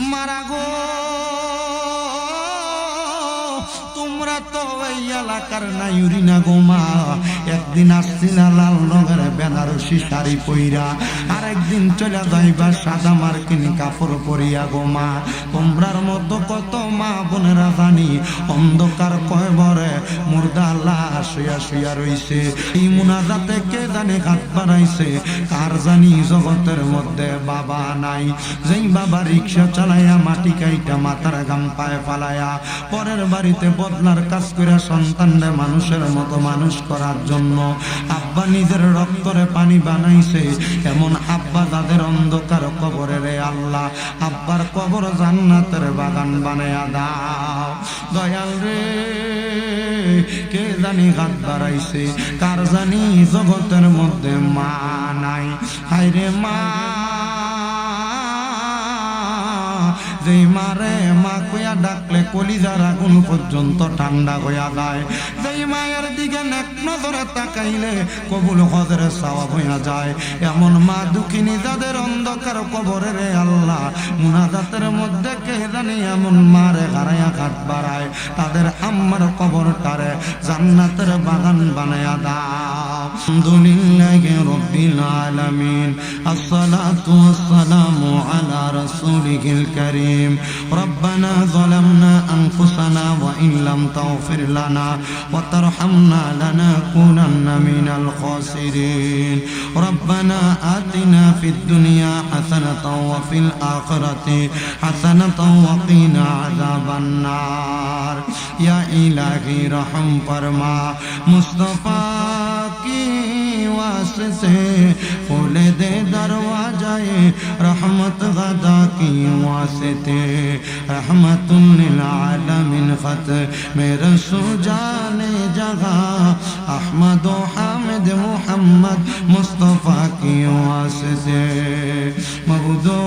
মারা এলাকার নাইউরি না গো একদিন আসছিলা লাল রঙের বেনারসি শাড়ি পইরা। আর একদিন চলে যাইবা সাদা মার্কিন কাপড় পরিয়া গো মা। তোমরার মতো কত মা বোনেরা জানি, অন্ধকার কয়বরে মুর্দা লাশ শুয়া শুয়া রইছে। এই মুনাজাতে কে জানে হাত বাড়াইছে, কার জানি জগতের মধ্যে বাবা নাই। যেই বাবা রিক্সা চালায়া মাটি কাইটা মাথার গাম পায়ে ফালায়া, পরের বাড়িতে বদলার কাজ করে সন্তানরে মানুষের মতো মানুষ করার জন্য আব্বা নিজের রক্তরে পানি বানাইছে। এমন আব্বা যাদের অন্ধকার কবরে রে আল্লাহ, আব্বার কবর জান্নাতের বাগান বানায়া দাও। দয়াল রে, কে জানি হাত বাড়াইছে, কার জানি জগতের মধ্যে মা নাই। হাইরে মা যেই মারে মা কইয়া ডাকলে কলিজার আগুন পর্যন্ত ঠান্ডা হইয়া যায়। যেই মায়ের দিকে নেক নজরে তাকাইলে কবুল হজরে সাওয়াব হইয়া যায়। এমন মা দুঃখিনী যাদের অন্ধকার কবরে রে আল্লাহ, মুনাজাতের মধ্যে কে জানি এমন মারে হারাইয়া কাঠ বাড়ায়। তাদের আম্মার কবরটারে জান্নাতের বাগান বানায়া দাও। আলহামদুলিল্লাহ রব্বিল আলামিন। আসসালাতু ওয়াসসালামু আলা রাসূলিল কারীম। ربنا ظلمنا أنفسنا وإن لم تغفر لنا وترحمنا لنكونن من الخاسرين. ربنا آتنا في الدنيا حسنة وفي الآخرة حسنة وقنا عذاب النار. يا إلهي رحم فرما. مصطفى की वास्ते खोले दे दरवाजाए रहमत गदा की वास्ते रहमतुल आलमीन खत मेरे सुजाने जगह अहमद हामिद मोहम्मद मुस्तफ़ा की वास्ते मबूदो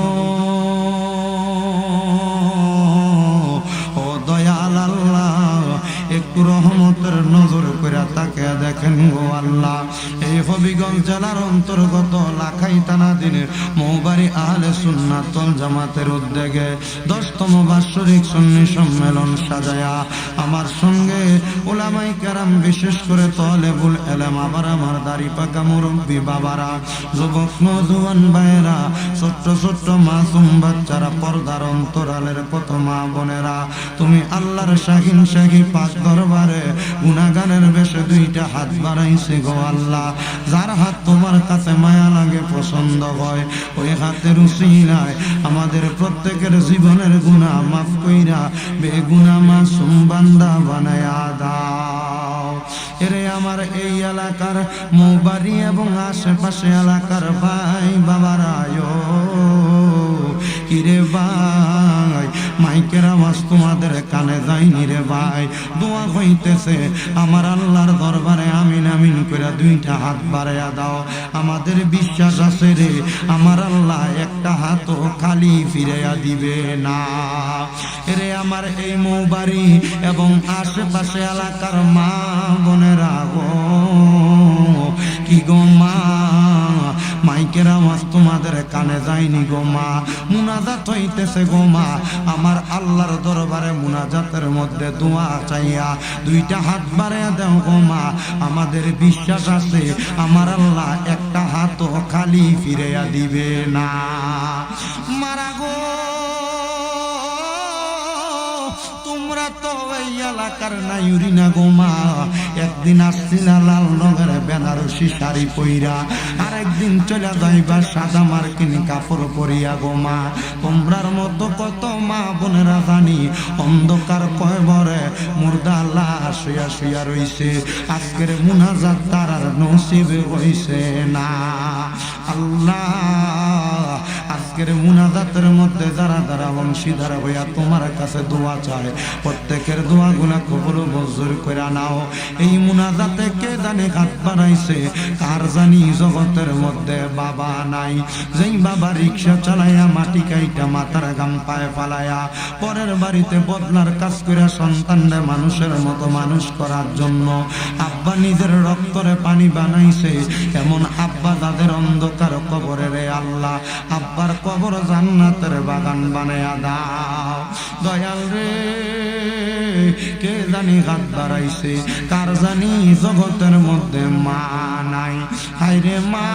হবিগঞ্জ জেলার অন্তর্গত লাখাই দিনের মৌবাড়ি আহলে সুন্নাতল জামাতের উদ্যোগে দশতম বাৎসরিক সন্নি সম্মেলন সাজায়া আমার সঙ্গে ওলামাই কেরাম, বিশেষ করে তলেবুল এলেম, আবার আমার দাড়ি পাকা মুরব্বী বাবারা, যুবক নজুয়ান ভাইয়েরা, ছোট্ট ছোট্ট মাসুম বাচ্চারা, পর্দার অন্তরালের কত মা বোনেরা, তুমি আল্লাহর শাহিন শাহি পাক দরবারে গুনাগানের বেশে দুইটা হাত বাড়াইছে গো আল্লাহ। যার হাত তোমার কাছে মায়া লাগে, পছন্দ হয়, ওই হাতের উসিলায় আমাদের প্রত্যেকের জীবনের গুণা মাফ কইরা বেগুনা মাসুম বান্দা বানায়া দাও। এরে আমার এই এলাকার মৌবাড়ি এবং আশেপাশে এলাকার ভাই বাবারায় কিরে ভাই? মাইকের আওয়াজ তোমাদের কানে যায়নি রে ভাই। দোয়া হইতেছে, আমার আল্লাহর দরবারে আমিন আমিন করে দুইটা হাত বাড়াইয়া দাও। আমাদের বিশ্বাস আছে রে, আমার আল্লাহ একটা হাতও খালি ফিরাইয়া দিবে না। রে আমার এই মৌবাড়ি এবং আশেপাশে এলাকার মা বোনেরা গো, কি গো মা? আওয়াজ তোমাদের কানে যায়নি গো মা, মুনাজাত হইতেছে গো মা। আমার আল্লাহর দরবারে মুনাজাতের মধ্যে দোয়া চাইয়া দুইটা হাত বারে দেও গো মা। আমাদের বিশ্বাস আছে, আমার আল্লাহ একটা হাতও খালি ফিরাইয়া দিবে না। মারা গো। একদিন লাল বেনারসি পইরা। সাদা কাপড় পরিয়া গো মা। তোমরার মতো কত মা বোনেরা জানি, অন্ধকার কয়বরে মুর্দা লাশ শুয়া শুয়া রইছে। আজকের মুনাজাত তার নসিবে হইছে না। আল্লাহ আজকের মুনাজাতের মধ্যে যারা যারা বংশীধারা হইয়া তোমার কাছে দোয়া চায়, প্রত্যেকের দোয়া গুলা কবর মজুর করে নাও। এই মুনাজাতে কে জানে হাত বাড়াইছে, কার জানি জগতের মধ্যে বাবা নাই। যেই বাবা রিক্সা চালাইয়া মাটি কাইটা মাথার গাম পায়ে ফালায়া পরের বাড়িতে বদলার কাজ করে সন্তানরে মানুষের মতো মানুষ করার জন্য আব্বা নিজের রক্তরে পানি বানাইছে, এমন আব্বা তাদের অন্ধকার কবরে রে আল্লাহ। আব্বার কবর জান্নাতের বাগান বানায়া দাও। দয়াল রে, কে জানি হাত বাড়াইছে, কার জানি জগতের মধ্যে মা নাই। হাইরে মা।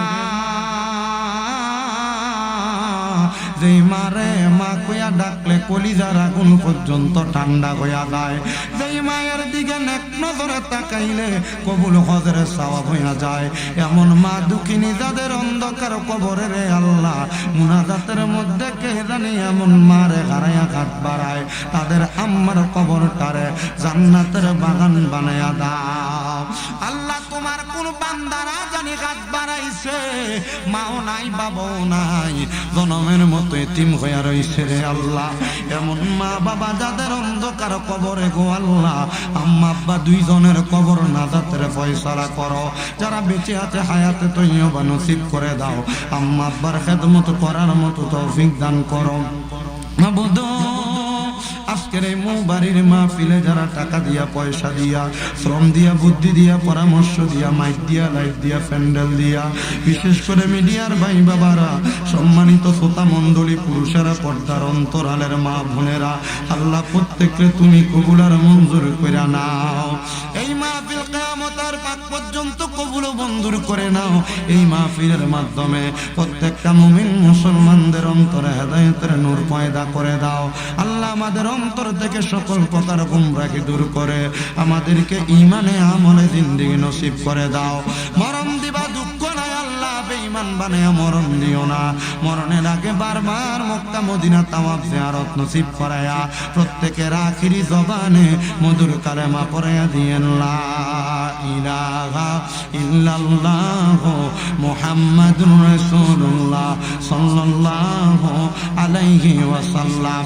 যেই মারে মা কইয়া ডাকলে কলিজার আগুন পর্যন্ত ঠান্ডা হইয়া যায়। যেই মায়ের দিকে নেক নজরে তাকাইলে কবুল হজরে সওয়াব হইয়া যায়। এমন মা দুঃখিনী যাদের অন্ধকার কবরে রে আল্লাহ, মুনাজাতের মধ্যে কে জানি এমন মারে হারাইয়া হাত বাড়ায়। তাদের আম্মার কবরটারে জান্নাতের বাগান বানায়া দাও। আল্লাহ বান্দারা জানি বাড়াইছে। মাও নাই, বাবাও নাই। জনমের মতো এতিম হইয়া রে আল্লাহ। এমন মা বাবা যাদের অন্ধকার কবরে গো আল্লাহ। আম্মা আব্বা দুইজনের কবর না নাজাতের ফয়সালা করো। যারা বেঁচে আছে হায়াতে তৈবা নসিব করে দাও। আম্মা আব্বার খেদমত করার মতো তৌফিক দান করো। আজকের এই বাড়ির মাহফিলে যারা টাকা দিয়া, পয়সা দিয়া, শ্রম দিয়া, বুদ্ধি দিয়া, পরামর্শ দিয়া, মাইক দিয়া, লাইট দিয়া, প্যান্ডেল দিয়া, বিশেষ করে মিডিয়ার ভাই বাবারা, সম্মানিত শ্রোতা মণ্ডলী, পুরুষেরা পর্দার অন্তরালের মা বোনেরা, আল্লাহ প্রত্যেককে তুমি কবুলার মঞ্জুর করে নাও। এই মাহফিল পাক পর্যন্ত কবুল বন্ধুর করে নাও এই মাহফিলের মাধ্যমে প্রত্যেকটা মুমিন মুসলমানদের অন্তরে হেদায়তের নূর পয়দা করে দাও। আল্লাহ আমাদের অন্তর থেকে সকল প্রকার গুমরাকে দূর করে আমাদেরকে ইমানে আমলে জিন্দিগি নসিব করে দাও। নাই বেঈমান বানায়া মরণ দিও না। মরণের আগে বারবার মক্কা, মদিনা তাওয়াব জিয়ারত নসিব করায়া প্রত্যেকের আখিরি জবানে মধুর কালেমা পড়ায়া দিয়েন, লা মুহাম্মাদুর রাসূলুল্লাহ সাল্লাল্লাহু আলাইহি ওয়াসাল্লাম।